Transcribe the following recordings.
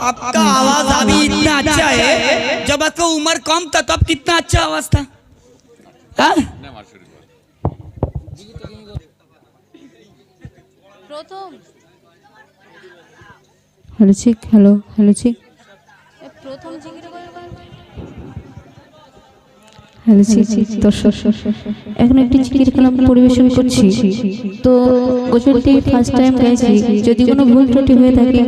आपका आवाज अभी इतना अच्छा है जब आपका उम्र कम था तब कितना अच्छा आवाज था हाँ? প্রথম hello check hello hello check এ প্রথম জিজ্ঞেস করে হ্যালো দর্শক এখন একটি চিকির কালাম পরিবেশন করছি তো গজলটি ফার্স্ট টাইম গাইছি যদি কোনো ভুল ত্রুটি হয়ে থাকে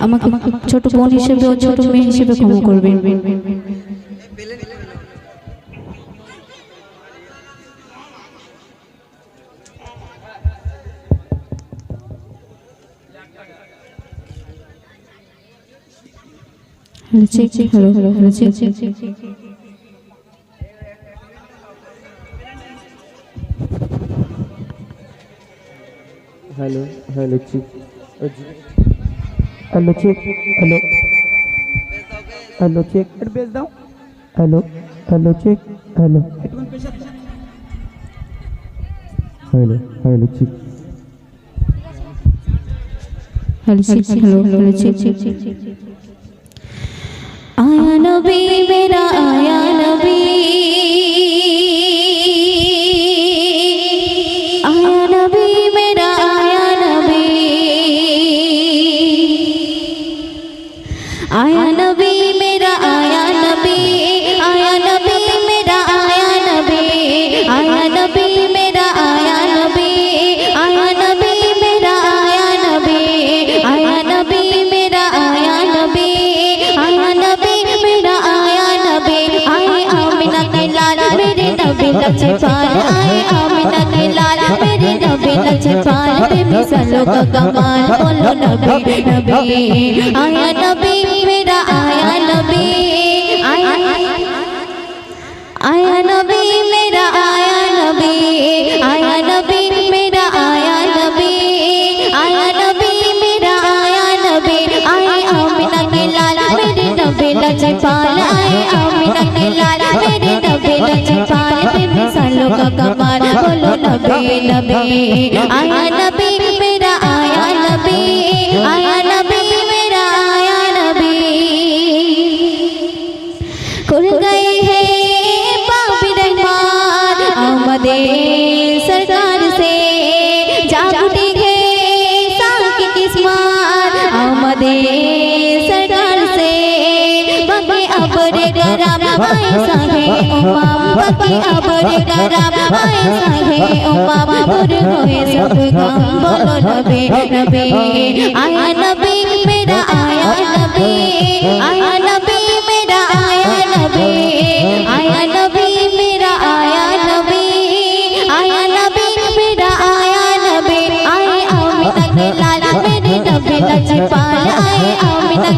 আমাকে ছোট বোন হিসেবে ও ছোট মেয়ে হিসেবে ক্ষমা করবেন hello hello hello hello hello check hello check hello. Hello check. भेज दो। Hello hello check hello. Hello hello check. Hello check hello hello check. आया नबी मेरा आया नबी। नबी मेरा आया नबी आया नबी मेरा आया नबी आया नबी मेरा आया नबी आया नबी मेरा आया नबी आया नबी मेरा आया नबी आया नबी मेरा आया नबी आए आमिना के लाल मेरे नबी लचे पाल आए आमिना के लाल मेरे नबी लचे पाल बेबी सलो का कमाल बोलो नबी नबी आया नबी मेरा आया नबी आया आया नबी मेरा आया नबी आया नबी मेरा आया नबी आया मोहब्बते सरकार से जाग उठेंगे साकी किस्मत आमदे सरकार से बगे अबरे गरम आए संगे उमाम बगे अबरे गरम आए संगे उमाम दूर होए सब गम बोलो नबी नबी आया नबी मेरा आया नबी आया नबी मेरा आया नबी आया नबी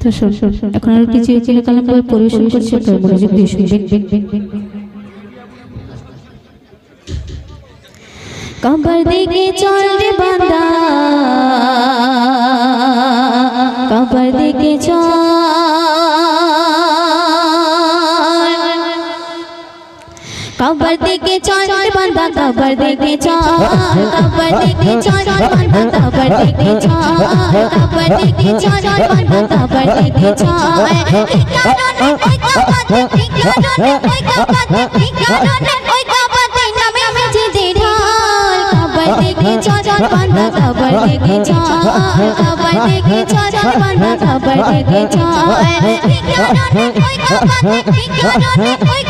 তো এখন আর কিছু চিকিরে কালাম পরিবেশন করছে তোর মনোযোগ দিয়ে শুনবেন। কবর দিকে চল রে কবর দিকে চল। কবর দিকে চল কবর দিকে চল কবর দিকে চল কবর দিকে চল কবর দিকে চল ওই ঠিকানা ওই ঠিকানা ওই দিকে চল ঠিকানা ওই ঠিকানা ওই কবর নামে আমি জিদি ঢাল কবর দিকে চল বান্দা কবর দিকে চল কবর দিকে চল বান্দা কবর দিকে চল ওই ঠিকানা ওই ঠিকানা ওই কবর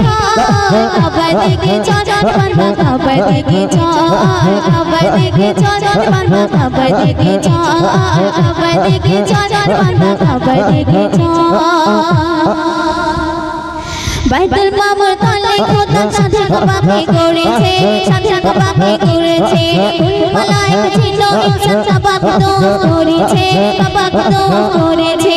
ঢাল কাবার দিকে চল বান্দা কাবার দিকে চল কাবার দিকে চল বান্দা কাবার দিকে চল বাইতুল মামুর তলে খোদা সাধা কবাকে করেছে সাধা কবাকে করেছে। মালায়েক ছিল ইনসান সাবাক তো করেছে কবাক তো করেছে।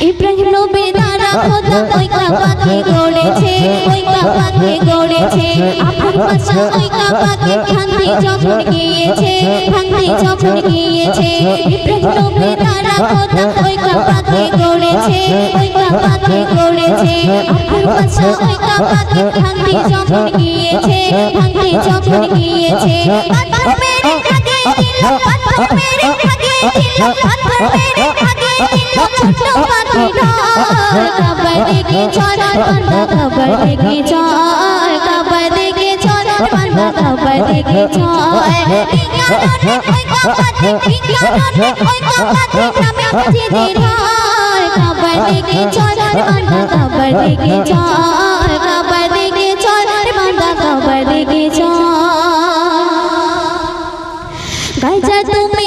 ইব্রাহিম নবীর দ্বারা খোদা ওই কাবাকে গড়েছে ওই কাবাকে গড়েছে আফর পাশা ওই কাবাকে ভাঙতে যখন গিয়েছে ভাঙতে যখন গিয়েছে ইব্রাহিম নবীর দ্বারা খোদা ওই কাবাকে গড়েছে ওই কাবাকে গড়েছে আফর পাশা ওই কাবাকে ভাঙতে যখন গিয়েছে ভাঙতে যখন গিয়েছে পাথর মেরে ভাগে দিল পাথর মেরে ভাগে দিল পাথর মেরে ভাগে দিল ছোট চল কাবার দিকে চল বান্দা কাবার দিকে চল কাবার দিকে চল বান্দা গাইজা তুমি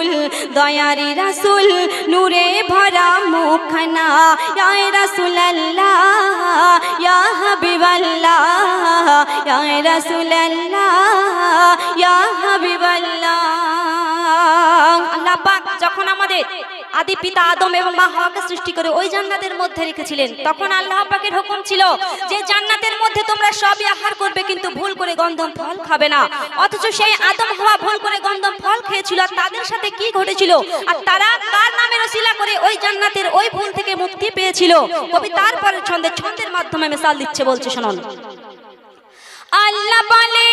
অতুল দয়ারি রাসুল, নূরে ভরা মুখনা ইয়া ইয়া হাবিবাল্লাহ ইয়া রাসূলুল্লাহ, ইয়া হাবিবাল্লাহ। আল্লাহ যখন আমাদের আদি পিতা আদম এবং মা হাওয়াকে সৃষ্টি করে ওই জান্নাতের মধ্যে রেখেছিলেন। তখন আল্লাহ পাকের হুকুম ছিল যে জান্নাতের মধ্যে তোমরা সবই আহার করবে, কিন্তু ভুল করে গন্ধম ফল খাবে না। অথচ সেই আদম হাওয়া ভুল করে গন্ধম ফল খেয়েছিল, আর তাদের সাথে কি ঘটেছিল? আর তারা কার নামে রসিলা করে ওই জান্নাতের ওই ভুল থেকে মুক্তি পেয়েছিল? কবি তারপরে ছন্দে ছন্দের মাধ্যমে মিসাল দিচ্ছে বলছে, শুনুন। আল্লাহ বলে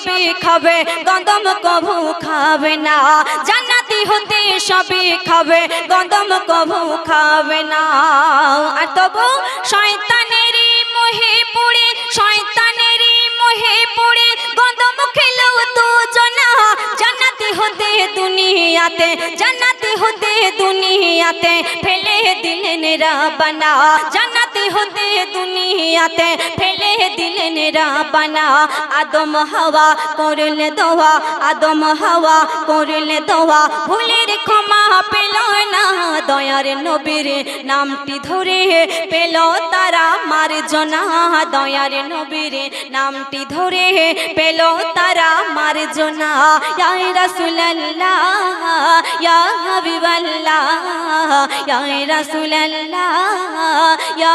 হতে সবে খাবে গন্ধম কভু খাবে না। জান্নাতি হতে সবে খাবে গন্ধম কভু খাবে না। আর তবু শয়তানেরই মোহে পড়ে, শয়তানেরই মোহে পড়ে গন্ধম খেলেও তো জনা জান্নাতি হতে দুনিয়াতে, জান্নাতি হতে দুনিয়াতে, ফেলে দিলেন রাবানা। জান্নাতি হতে হতে দুনিয়াতে ফেলে দিলেন রাবানা। আদম হাওয়া করলে দোয়া, আদম হাওয়া করলে দোয়া। ভুলের ক্ষমা পেল না দয়ার নবীর নামটি ধরে পেল তারা মার জনা দয়ার নবীর নামটি ধরে পেল তারা মার জনা ইয়া রাসূলুল্লাহ ইয়া হাবিবাল্লাহ ইয়া রাসূলুল্লাহ ইয়া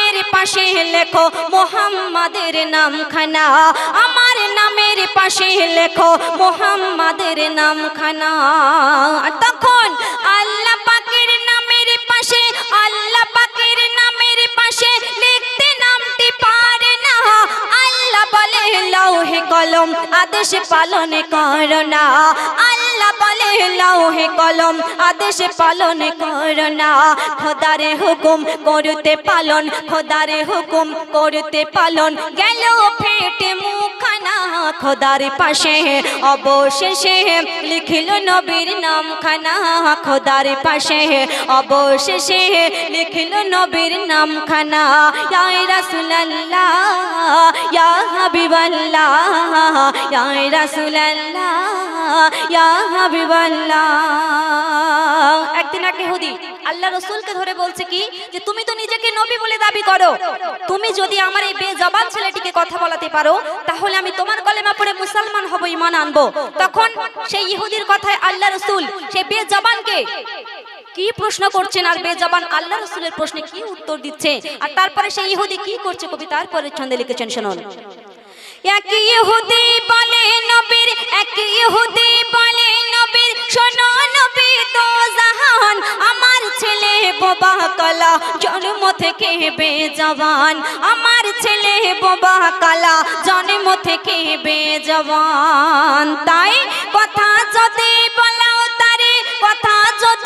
পাশে লেখো নামখানা। আমার নামের পাশে লেখো নামখানা। তখন আল্লাহ পাকের নামের পাশে, আল্লাহ পাকের নামের পাশে লিখতে পারে না। আল্লাহ বলে, লৌহে কলম আদেশ পালন করো না। আল্লাহ বলে লৌহে কলম, আদেশ পালন করো না। খোদারে হুকুম করতে পালন, খোদারে হুকুম করতে পালন। গেল ফেটে মুখানা খোদার পাশে অবশেষে লিখিল নবীর নামখানা। খোদার পাশে অবশেষে লিখিল নবীর নামখানা। ইয়া রাসূলুল্লাহ, ইয়া হাবিবাল্লাহ ইয়া রাসূলুল্লাহ, ইয়া একদিন এক ইহুদি আল্লাহ রসুলকে ধরে বলছে কি, যে তুমি তো নিজেকে নবী বলে দাবি করো। তুমি যদি আমার এই বেজবান ছেলেটিকে কথা বলাতে পারো, তাহলে আমি তোমার কলেমা পড়ে মুসলমান হব ইমান আনব। তখন সেই ইহুদির কথায় আল্লাহ রসুল, সেই বেজবানকে কি প্রশ্ন করছেন? আর বেজবান আল্লাহ রসুলের প্রশ্নে কি উত্তর দিচ্ছে? আর তারপরে সেই ইহুদি কি করছে? কবি তারপরে ছন্দে লিখেছেন, শুনুন। এক ইহুদি বলে নবীর, এক ইহুদি বলে নবীর। শোনো নবী তো জাহান, আমার ছেলে বোবা কালা, জন্ম থেকে বেজবান আমার ছেলে বোবা কালা, জন্ম থেকে বেজবান তাই কথা যদি বলাও তারে, কথা যদি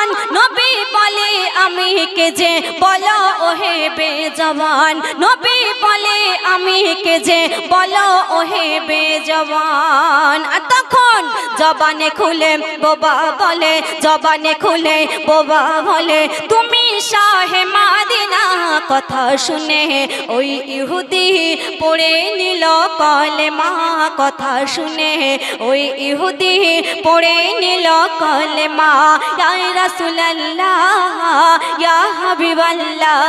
মুসলমান নবী বলে, আমি কে যে বলো ওহে বেজবান নবী বলে, আমি কে যে বলো ওহে বেজবান আর তখন জবানে খুলে বোবা বলে, জবানে খুলে বোবা বলে, তুমি শাহে মাদিনা, কথা শুনে ওই ইহুদি পড়ে নিল কলেমা, কথা শুনে ওই ইহুদি পড়ে নিল কলেমা ইয়া রাসূলুল্লাহ, ইয়া হাবিবাল্লাহ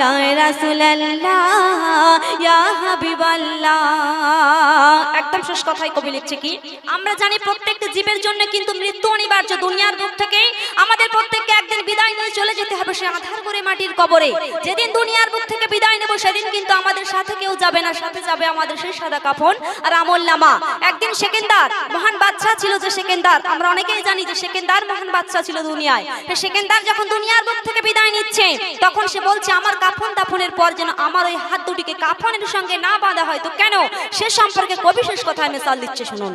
ইয়া রাসূলুল্লাহ, ইয়া হাবিবাল্লাহ। একদম শেষ কথাই কবি লিখছে কি? আমরা জানি প্রত্যেকটা জীবের জন্য কিন্তু মৃত্যু অনিবার্য দুনিয়ার বুক থেকে। আমাদের প্রত্যেককে একদিন বিদায় নিয়ে চলে যেতে হবে সে আধার করে মাটির কবরে। যেদিন দুনিয়ার বুক থেকে বিদায় নেব, সেদিন কিন্তু আমাদের সাথে কেউ যাবে না, সাথে যাবে আমাদের সেই সাদা কাফন আর আমল নামা। একদিন সেকেন্দার, মহান বাদশাহ ছিল যে সেকেন্দার। আমরা অনেকেই জানি যে সেকেন্দার মহান বাচ্চা ছিল দুনিয়ায়। সেকেন্দার যখন দুনিয়ার বুক থেকে বিদায় নিচ্ছে, তখন সে বলছে, আমার কাফন দাফনের পর যেন আমার ওই হাত দুটিকে কাফনের সঙ্গে না বাঁধা হয়। তো কেন? সে সম্পর্কে কবি শেষ কথায় মেসাল দিচ্ছে, শুনুন।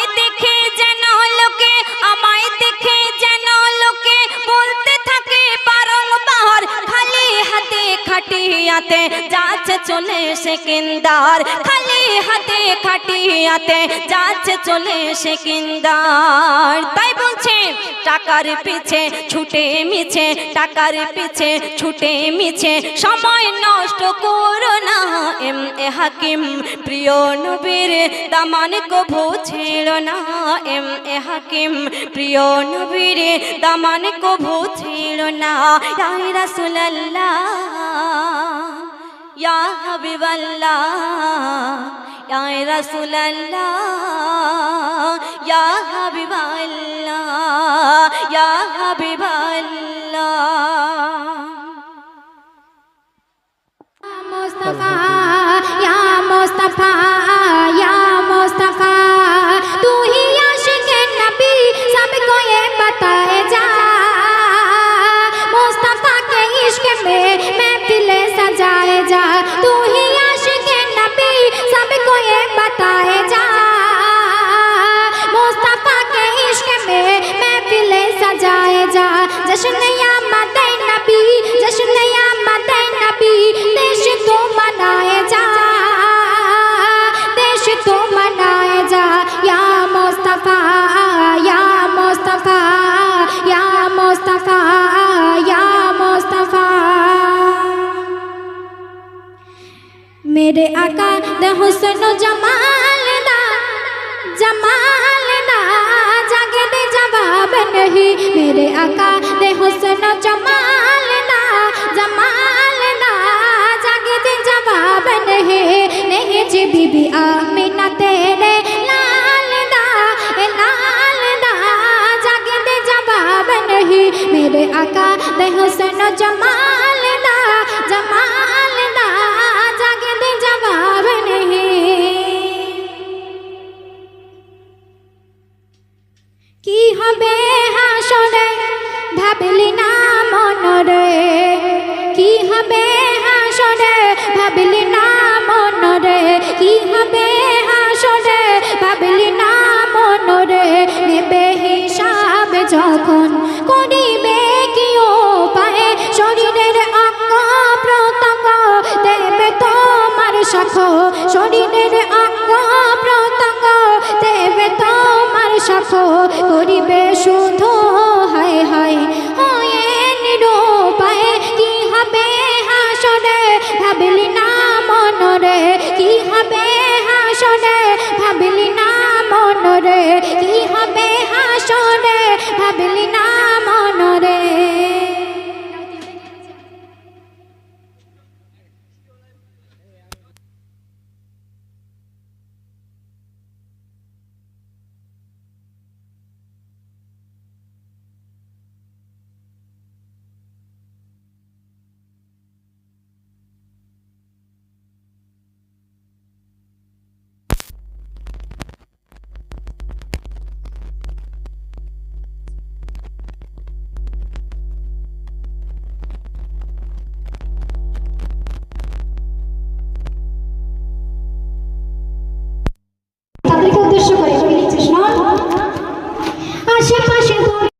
খাটিয়াতে, যাচ্ছে চলে সেকেন্দার খালি হাতে খাটিয়াতে, যাচ্ছে চলে সেকেন্দার তাই বলছে, টাকার পিছে ছুটে মিছে, টাকার পিছে ছুটে মিছে, সময় নষ্ট করো না এম এ হাকিম। প্রিয় নবীর দামান কভু ছেড়ো না এম এ হাকিম। প্রিয় নবীর দামান কভু ছেড়ো না রাসূলুল্লাহ। ইয়া হাবিবাল্লাহ ইয়া রাসূলাল্লাহ ইয়া হাবিবাল্লাহ ইয়া হাবিবাল্লাহ। মুস্তাফা ইয়া মুস্তাফা ইয়া মুস্তাফা। मेरे आका, द हुसन जमाल दा जमाल दा जागे दे जवाब नहीं। मेरे आका, दे हुसन जमाल दा जमाल दा जागे दे जवाब नहीं। नहीं जी बीबी आमीना, तेरे लाल दा ए लाल दा जागे दे जवाब नहीं। मेरे आका, दे हुसन जमाल কি হবে হাসরে ভাবলি না মনরে। কি হবে হাসরে ভাবলি না মনরে। কি হবে হাসরে ভাবলি না মনরে। নেবে হিসাব যখন করিবে কি পায়ে শরীরের অঙ্গ প্রত্যঙ্গ দেবে তোমার সখ। শরীরের সখ করিবে শুধু হায় হায়, হয়ে নিরূপায় কি হবে হাসরে ভাবিলি না মনরে, কি হবে হাসরে ভাবিলি না মনরে, কি হবে হাসরে ভাবিলি না